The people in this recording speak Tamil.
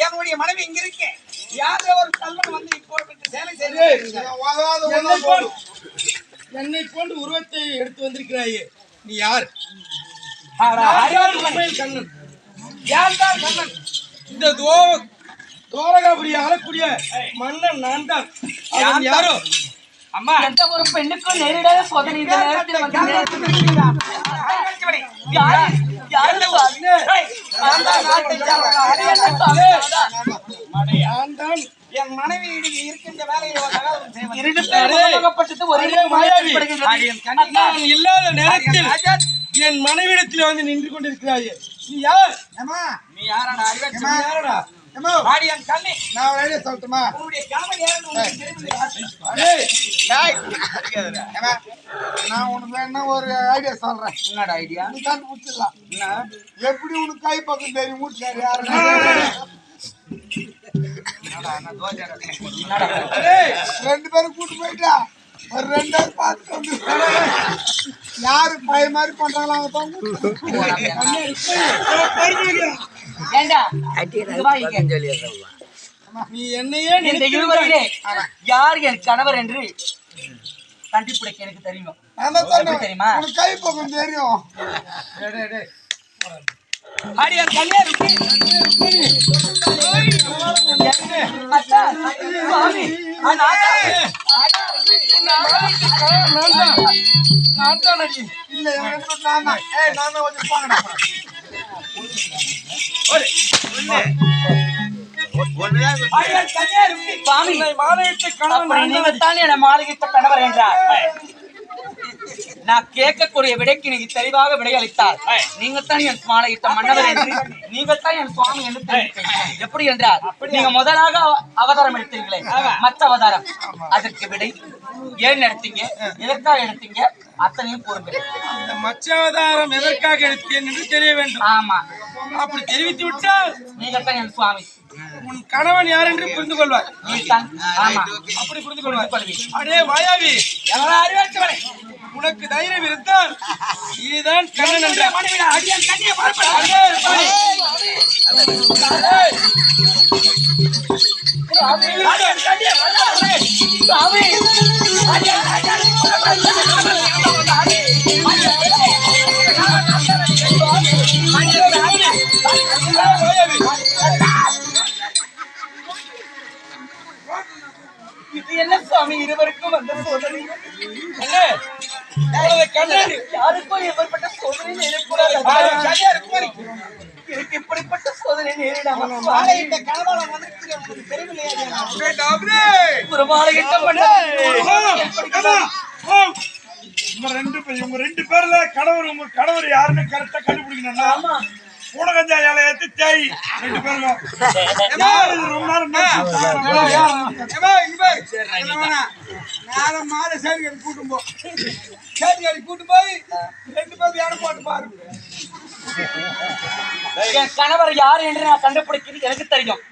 என்னுடைய மனைவி இங்க இருக்கு. யாரோ ஒரு கல்வன் வந்து இப்போ சேலை செய்து என்னை போன்று உருவத்தை எடுத்து வந்திருக்கிறாயே நீ யார்? கண்ணன் யார் தான் கண்ணன் இந்த தோ தோரகாபுரி ஆளக்கூடிய மன்னன் நான் தான். அவன் யாரோ? அம்மா. எந்த ஒரு பெண்ணுக்கும் நேரிடாத சோதனை இந்த நேரத்தில் வந்து யார்? இல்லாத நேரத்தில் என் மனைவிடத்தில் வந்து நின்று கொண்டிருக்கிறாயே. நீ யார்? நீ யாரடா? யாரடா? நான் உனக்கு வேணா ஒரு ஐடியா சொல்றேன்? என்னடா ஐடியா? நீ கண்டுபிடிச்சிடலாம். என்ன? எப்படி உனக்கு கை பக்கம் தெரியும்? வீட்டுக்காரு யாரு? ரெண்டு பேரும் கூட்டு போயிட்டா. ஒரு ரெண்டு பேரும் பார்த்துட்டு வந்து யாரு பழைய மாதிரி பண்றாங்களோ அவங்க தான். நீ என்னையே இந்த இருவரிலே யார் என் கணவர் என்று கண்டுபிடிக்க எனக்கு தெரியும்? தெரியுமா? கை பக்கம் தெரியும். டேய், கண்ணே இருக்கு அத்தா, நான் தான். அடி. இல்ல நான் தான் ஏய் நான் பாங்கடா மாலையிட்ட கணவன் நீங்கள் கணவர் என்றார் நான் கேட்கக்கூடிய விடைக்கு நீங்க தெளிவாக விடையளித்தார் நீங்கள் தான் என் மாலையிட்ட மன்னவர் என்று நீங்கள் தான் என் சுவாமி என்று. எப்படி என்றார் நீங்க முதலாக அவ- அவதாரம் எடுத்தீங்களே மற்ற அவதாரம். அதற்கு விடை ஏன் எடுத்தீங்க? எதற்காக எடுத்தீங்க? அத்தனையும் கூறுங்க இந்த மச்சாவதாரம் எதற்காக எடுத்தேன் என்று தெரிய வேண்டும். ஆமா. அப்படி தெரிவித்து விட்டால் நீங்கள் தான் என் சுவாமி. உன் கணவன் யார் என்று புரிந்து கொள்வார் அப்படி புரிந்து கொள்வார் கொள்வீர். அடே மாயாவி. எவனா அறிவாச்சவனே உனக்கு தைரியம் இருந்தால் இதுதான் கண்ணன் என்ற மனைவி அடி என் கண்ணே பார்ப்பா அடே, பாவி. அடி. என் கண்ணே பார்ப்பா சுவாமி இது என்ன சுவாமி இருவருக்கும் வந்த சோதனை. யாருக்கும் சோதனை நேரக்கூடாது எனக்கு இப்படிப்பட்ட சோதனை நேரிடாம வந்திருக்கிறேன் உங்களுக்கு தெரியவில்லையா ஒரு உங்க ரெண்டு பேர் இவங்க ரெண்டு பேர்ல கணவர் உங்க கணவர் யாருன்னு கரெக்டா கண்டுபிடிக்கணும்னா ஆமா. பூனகஞ்சா இலை ஏத்து தேய் ரெண்டு பேரும் ரொம்ப நேரம் என்ன? நேரம் மாலை சேரி கூட்டும் போ. சேரி கூட்டு போய் ரெண்டு பேரும் இடம் போட்டு பாரு. என் கணவர் யார் என்று நான் கண்டுபிடிக்கிறது எனக்கு தெரியும்.